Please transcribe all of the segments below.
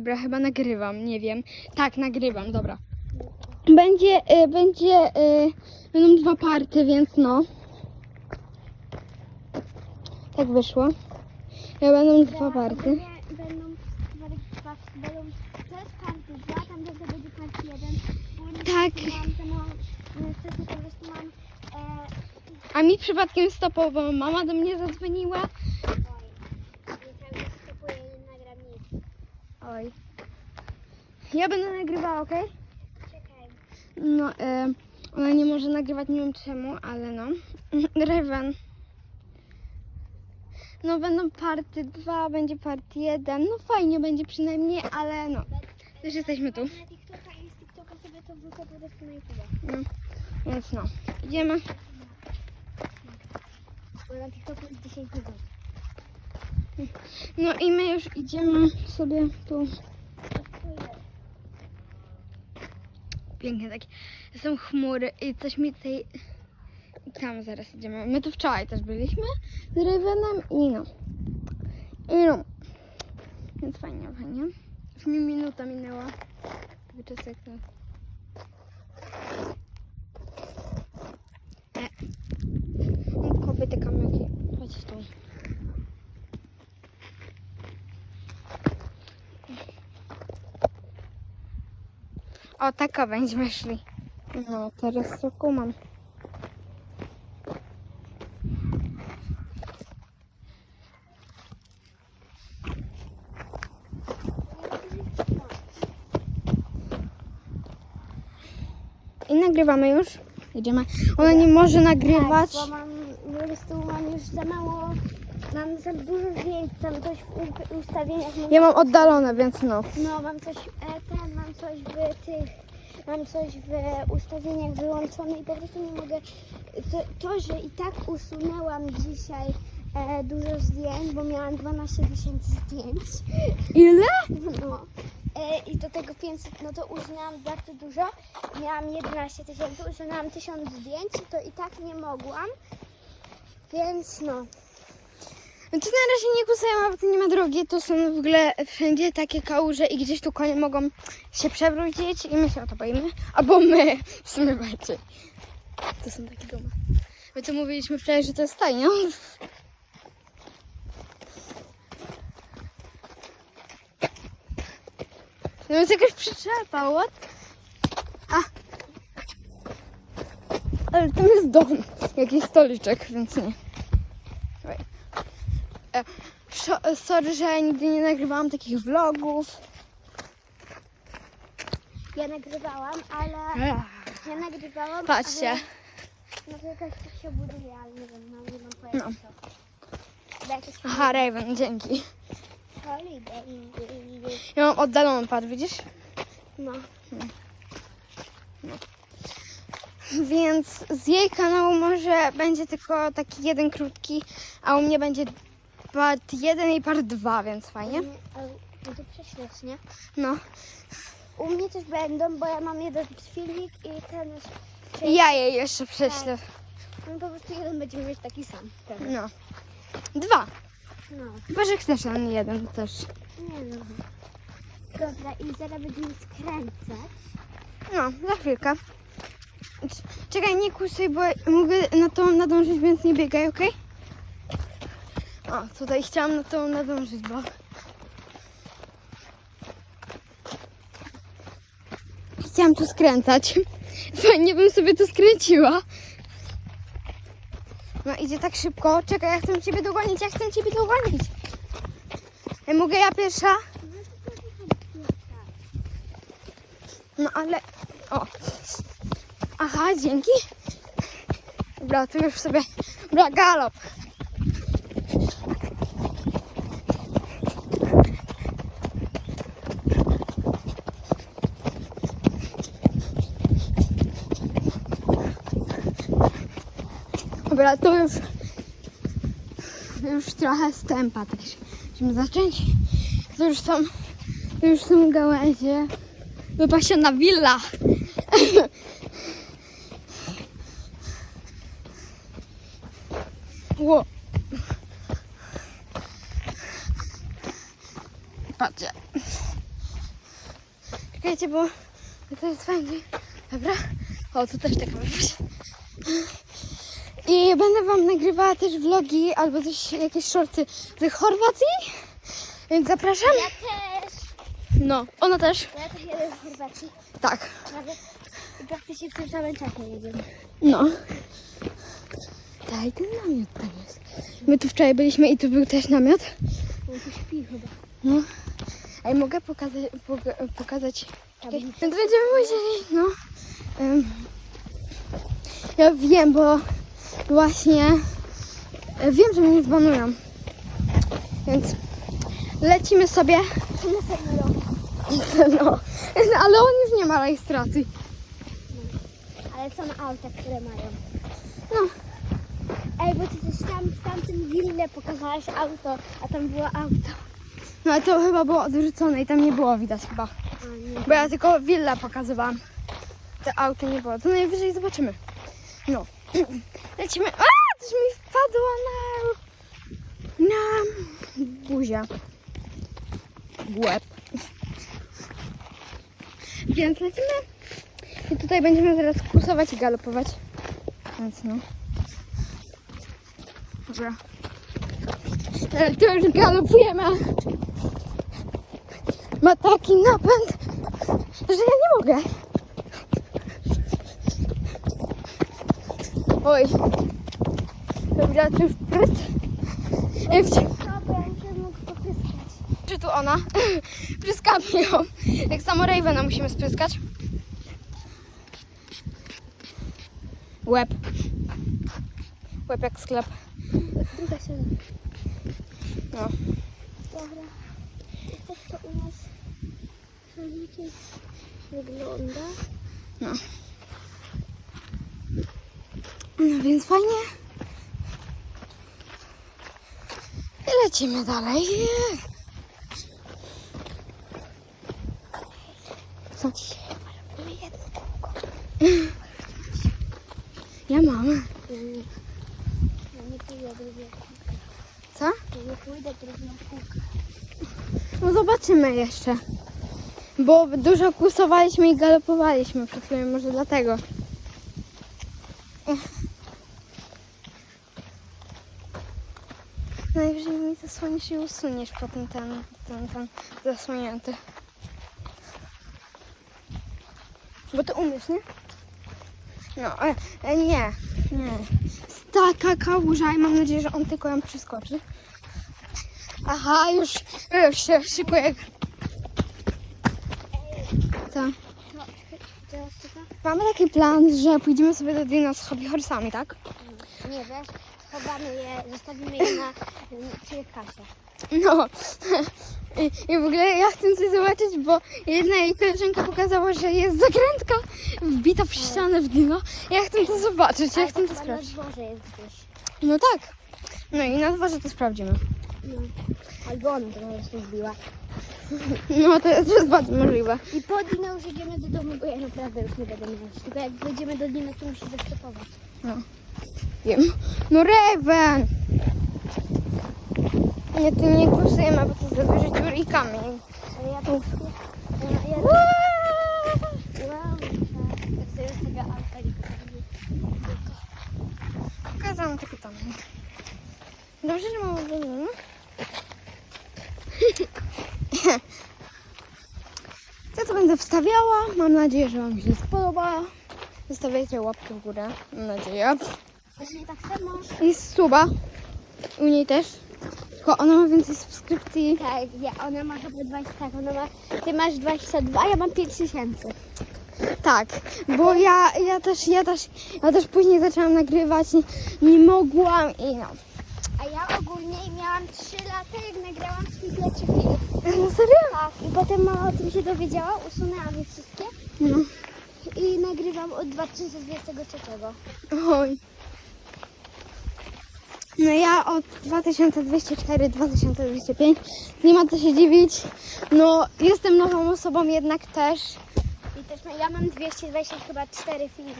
Dobra, chyba nagrywam, nie wiem. Tak, nagrywam, dobra. Będzie, y, będzie, y, będą dwa party, więc no. Tak wyszło. Ja będą dwa party. Będą, dwa- będą, to jest party 2, tam będzie będzie party 1. Tak. Mam, niestety po prostu mam, e, A mi przypadkiem stopowo mama do mnie zadzwoniła. oj, nie tam stopuję i nie nagram nic. Oj. Ja będę nagrywała, okej? Czekaj. No, e, ona nie może nagrywać, nie wiem czemu, ale no. Reven. No będą party 2, będzie party 1. No fajnie będzie przynajmniej, ale no. Też jesteśmy tu. Na TikToka i z TikToka sobie to wrzucę po prostu na YouTube. No. Więc no. Idziemy. Bo na TikToku jest 10 minut. No i my już idziemy sobie tu. Piękne takie. Są chmury i coś mi tutaj... Tam zaraz idziemy. My tu wczoraj też byliśmy z Ravenem i no. I no. Więc fajnie, fajnie. Już mi minuta minęła. Jak to. E. No, Kobiety kamyki. Chodź tu. O, taka będziemy szli. No, teraz to kumam. I nagrywamy już. Jedziemy. Ona nie może nagrywać. Tak, bo mam, po prostu mam już za mało, mam za dużo zdjęć, tam coś w ustawieniach. Ja mam oddalone, więc no. No, mam coś, e, ten, mam coś w tych, mam coś w ustawieniach wyłączone i po prostu nie mogę, to, to że i tak usunęłam dzisiaj e, dużo zdjęć, bo miałam 12 tysięcy zdjęć, Ile? no. E, I do tego 500, no to usunęłam bardzo dużo. Miałam 11 tysięcy, usunęłam 1000 zdjęć, to i tak nie mogłam. Więc no. To na razie nie kusają, bo to nie ma drogi. Tu są w ogóle wszędzie takie kałuże i gdzieś tu konie mogą się przewrócić i my się o to boimy. Albo my, w sumie bardziej. To są takie domy. My tu mówiliśmy wczoraj, że to jest stajnia. No jest jakaś przyczepa, what? A. Ale tam jest dom. Jakiś stoliczek, więc nie. Sorry, że nigdy nie nagrywałam takich vlogów. Ja nagrywałam, ale ja nagrywałam. Patrzcie. No to jakaś tak się buduje, ale nie wiem, no, nie mam pojęcia. No. No. Aha, Raven, dzięki. holiday. Ja mam oddaloną pad, widzisz? No. Więc z jej kanału może będzie tylko taki jeden krótki, a u mnie będzie part jeden i part dwa, więc fajnie. Nie, ale- No to prześlesz, nie? No. U mnie też będą, bo ja mam jeden filmik i ten już. I ja jej jeszcze prześlę. No po prostu jeden będziemy mieć taki sam. Ten. No. Dwa. No. Chyba, że chcesz, nie jeden też. Nie no. Dobra, i zaraz będziemy skręcać. No, za chwilkę. Czekaj, nie kusuj, bo mogę na to nadążyć, więc nie biegaj, ok? O, tutaj chciałam na to nadążyć, bo... Chciałam tu skręcać. Fajnie bym sobie to skręciła. No idzie tak szybko. Czekaj, ja chcę ciebie dogonić, ja chcę ciebie dogonić. Ej, mogę ja pierwsza? No ale... O. Aha, dzięki. Dobra, tu już sobie... Dobra, galop. Dobra, to już... Już trochę stępa też. Musimy zacząć. To już są... To już są gałęzie. Wypasiona willa. Ło. Patrzcie. Czekajcie, bo to jest fajnie. Dobra. O, tu też taka możesz. I będę wam nagrywała też vlogi albo coś, jakieś shorty z Chorwacji. Więc zapraszam. Ja też. No, ona też. Ja też jedę z Chorwacji. Tak. Nawet i praktycznie w tym samym czasie jedziemy. No. Daj, ten namiot tam jest. My tu wczoraj byliśmy i tu był też namiot. On tu śpi chyba. No. Ej, mogę pokazać, poga- pokazać. Czekaj, Tablicę. Więc będziemy musieli, no. Em, ja wiem, bo właśnie e, wiem, że mnie zbanują. Więc lecimy sobie. Na. No. Ale on już nie ma rejestracji. Ale są auta, które mają. No. Ej, bo ty też tam w tamtym wille pokazałaś auto, a tam było auto. No ale to chyba było odwrócone i tam nie było widać chyba. A. Bo ja tylko willę pokazywałam. Te auto nie było. To najwyżej zobaczymy. No. Lecimy. A! Coś mi wpadło na... Na buzię. W łeb. Więc lecimy. I tutaj będziemy zaraz kursować i galopować. Więc no. Dobra. Ale to już galopujemy. Ma taki napęd, że ja nie mogę. Oj. Dobra, tu już popryskać. Czy tu ona? Pryskamy ją. Tak samo Ravena musimy spryskać. Łeb. Łeb jak sklep. Druga strona. No. Dobra. Tak to u nas wygląda. No więc fajnie. I lecimy dalej. Co? Mamy jedno kółko. Ja mam. Ja nie, pójdę drugiego kółka. Co? Ja nie pójdę drugiego kółka. No zobaczymy jeszcze. Bo dużo kursowaliśmy i galopowaliśmy przed chwilą, może dlatego. Ech. Najwyżej zasłonisz i usuniesz potem ten, ten, ten zasłonięty. Bo ty umiesz, nie? No, e, e, nie, nie. Taka kałuża i mam nadzieję, że on tylko ją przeskoczy. Aha, już, już się szykuje. Co? To? Mamy taki plan, że pójdziemy sobie do Dino z hobby horsami, tak? Nie wiesz, schowamy je, zostawimy je na przy kasie. No. I, w ogóle ja chcę coś zobaczyć, bo jedna jej koleżanka pokazała, że jest zakrętka wbita w ścianę w Dino. Ja chcę to zobaczyć, ja Ale chcę to chyba na sprawdzić. dworze jest gdzieś. No tak. No i na dworze to sprawdzimy. No. Albo ona to prostu wbiła. No to jest, to jest bardzo możliwe. I po Dino już idziemy do domu, bo ja naprawdę już nie będę mieć. Tylko jak wejdziemy do Dino, to musi zakrepować. Wiem. No Raven! Nie, ty nie głosujemy, bo to za duży dziur i kamień. Ale ja to... Ja, ja. Pokazałam tylko tam. Dobrze, że mam oglądane. Ja to będę wstawiała. Mam nadzieję, że Wam się spodoba. Zostawiajcie łapkę w górę. Mam nadzieję. Właśnie tak samo. I suba. U niej też. Tylko ona ma więcej subskrypcji. Tak, ja, ona ma chyba 20, tak, ona ma, ty masz 22, ja mam 5 tysięcy. Tak, bo ja, ja też, ja też, ja też później zaczęłam nagrywać. Nie, nie mogłam i no. A ja ogólnie miałam 3 lata, jak nagrałam swój pierwszy film. No serio? Tak, i potem mama o tym się dowiedziała, usunęłam je wszystkie No. i nagrywam od 2023. Oj. No ja od 2204, 2205. Nie ma co się dziwić. No jestem nową osobą jednak też. I też no, ja mam 220 chyba 4 filmy.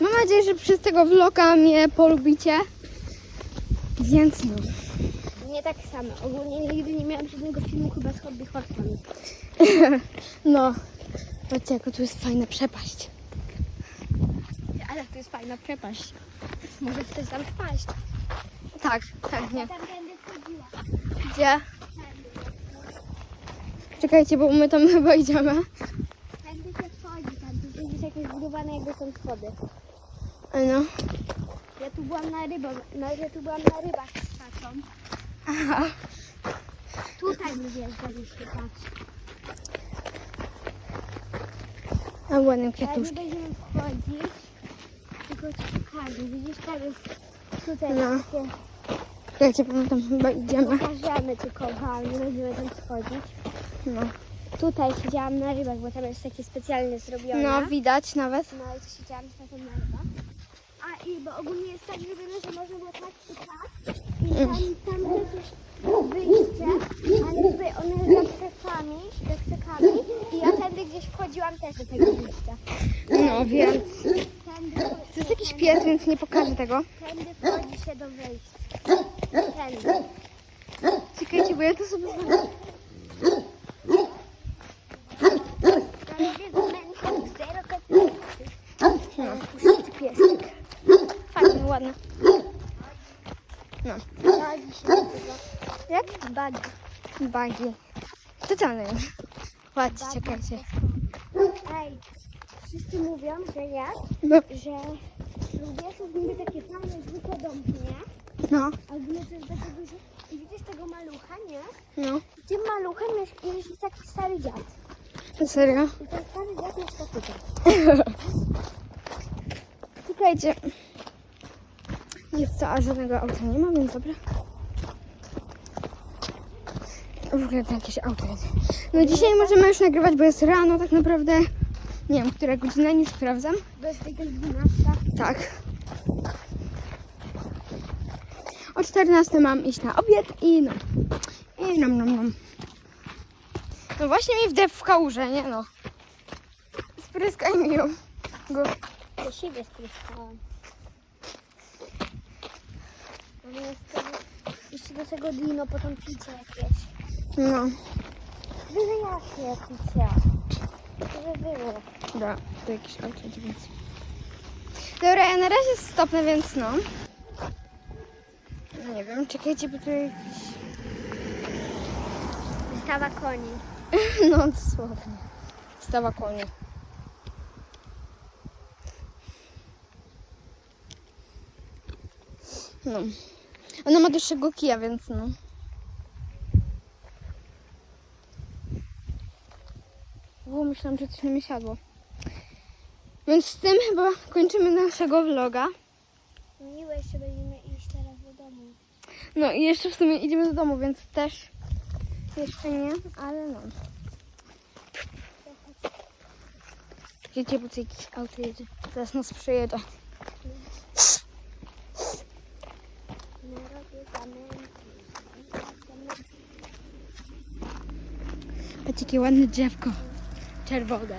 Mam nadzieję, że przez tego vloga mnie polubicie. Więc no. Nie tak samo. Ogólnie nigdy nie miałam żadnego filmu chyba z Hobby Horseman. No. Patrzcie, jaka tu jest fajna przepaść. Ale to jest fajna przepaść. Może ktoś tam wpaść. Tak, tak, nie. Ja tam będę chodziła. Gdzie? Czekajcie, bo my tam chyba idziemy. Się wchodzi, tam tu jest jakieś budowane jakby są schody. No. Ja tu byłam na rybą, no, ja tu byłam na rybach z tatą. Aha. Tutaj my wjeżdżaliśmy, patrz. A ładne nie kwiatuszki. będziemy wchodzić, ci pokażę. Widzisz, tam jest tutaj No. takie... Czekajcie, bo my tam chyba idziemy. Pokażemy tylko wam, nie będziemy tam schodzić. No. Tutaj siedziałam na rybach, bo tam jest takie specjalnie zrobione. No, widać nawet. No i to siedziałam z tatą na rybach. A i bo ogólnie jest tak zrobione, że można było tak i tak. I tam, tam też jest wyjście, ale jakby one za krzakami, za krzakami. I ja tędy gdzieś wchodziłam też do tego wyjścia. No, więc. To jest jakiś pies, więc nie pokażę tego. tędy wchodzi się do wejścia. Tędy. Czekajcie, bo ja to sobie... Kategorii. No. Fajnie, ładne. No. Bagi się nazywa. Jak? Bagi. Bagi. Totalnie. Patrzcie, czekajcie. Ej, wszyscy mówią, że ja, No. że lubię są niby takie fajne, zwykłe domki, nie? No. Mnie to jest dlatego, że i widzisz tego malucha, nie? No. Tym maluchem jest, jest taki stary dziad. Serio? I ten stary dziad mieszka tutaj. Czekajcie. Jest co, a żadnego auta nie ma, więc dobra. W ogóle to jakieś auto jest. No dzisiaj możemy już nagrywać, bo jest rano tak naprawdę. Nie wiem, która godzina, nie sprawdzam. Bez tego 12. Tak. O 14 mam iść na obiad i no. I nom nom nom. No właśnie mi wdep w kałużę, nie no. Spryskaj mi ją. Go. Do siebie spryskałam. Jeszcze, jeszcze do tego dino potem picie jakieś. No. Byle jakie picie. Żeby było. Dobra, to jakiś auto, więc. Dobra, ja na razie stopnę, więc no. No Nie wiem, czekajcie, bo tu jakiś... Wystawa koni. No, dosłownie. Stawa konie. No. Ona ma dłuższego kija, więc no. Myślałam, że coś na mnie siadło. Więc z tym chyba kończymy naszego vloga. Miłe jeszcze będziemy iść teraz do domu. No i jeszcze w sumie idziemy do domu, więc też jeszcze nie, ale no. Czekajcie, bo jakiś auto jedzie. Zaraz nas przejedzie. Patrzcie, jakie ładne drzewko. Czerwone.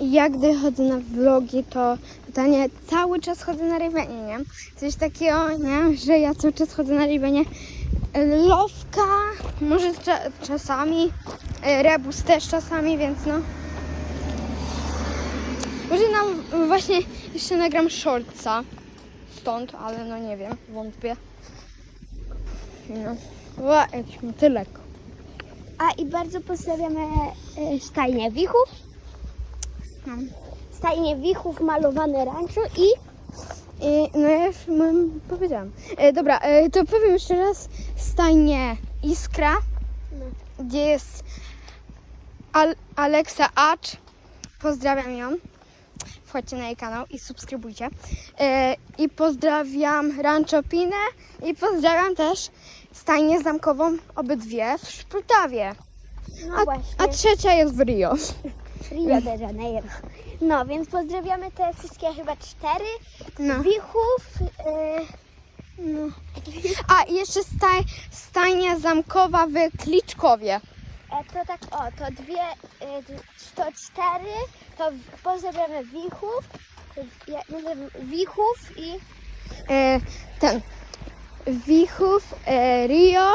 Ja gdy chodzę na vlogi, to pytanie, cały czas chodzę na rywenie, nie? Coś takiego, nie? Że ja cały czas chodzę na rywenie. Lowka, może cza- czasami, e, rebus też czasami, więc no. Może nam właśnie jeszcze nagram shortsa stąd, ale no nie wiem, wątpię. No. Ła, jakiś motylek. A i bardzo pozdrawiamy e, stajnię wichów. Stajnię wichów, malowane rancho I, no ja już mam, powiedziałam. E, dobra, e, to powiem jeszcze raz. Stajnie Iskra, no, gdzie jest Al Alexa Acz. Pozdrawiam ją. Wchodźcie na jej kanał i subskrybujcie. E, I pozdrawiam Rancho Pinę i pozdrawiam też stajnię zamkową obydwie w Szprytawie. no A, a trzecia jest w Rio. Rio de Janeiro. No, więc pozdrawiamy te wszystkie chyba cztery No. wichów, e, No. A i jeszcze staj, stajnia zamkowa w Kliczkowie. E, to tak, o, to dwie, d- to cztery, to pozabieramy wichów, wichów i E, ten Wichów, e, Rio,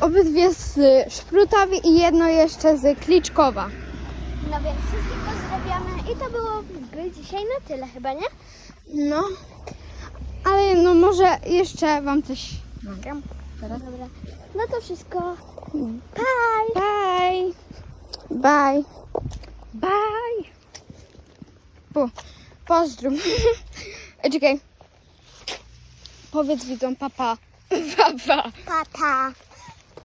obydwie z Szprutowi i jedno jeszcze z Kliczkowa. No więc wszystkich pozdrawiamy i to byłoby dzisiaj na tyle chyba, nie? No, ale no może jeszcze wam coś nagram. Teraz. Dobra, no to wszystko. Bye. Bye. Bye. Bye. Po, pozdrów. E, Czekaj. Powiedz widzom papa. Papa. Papa.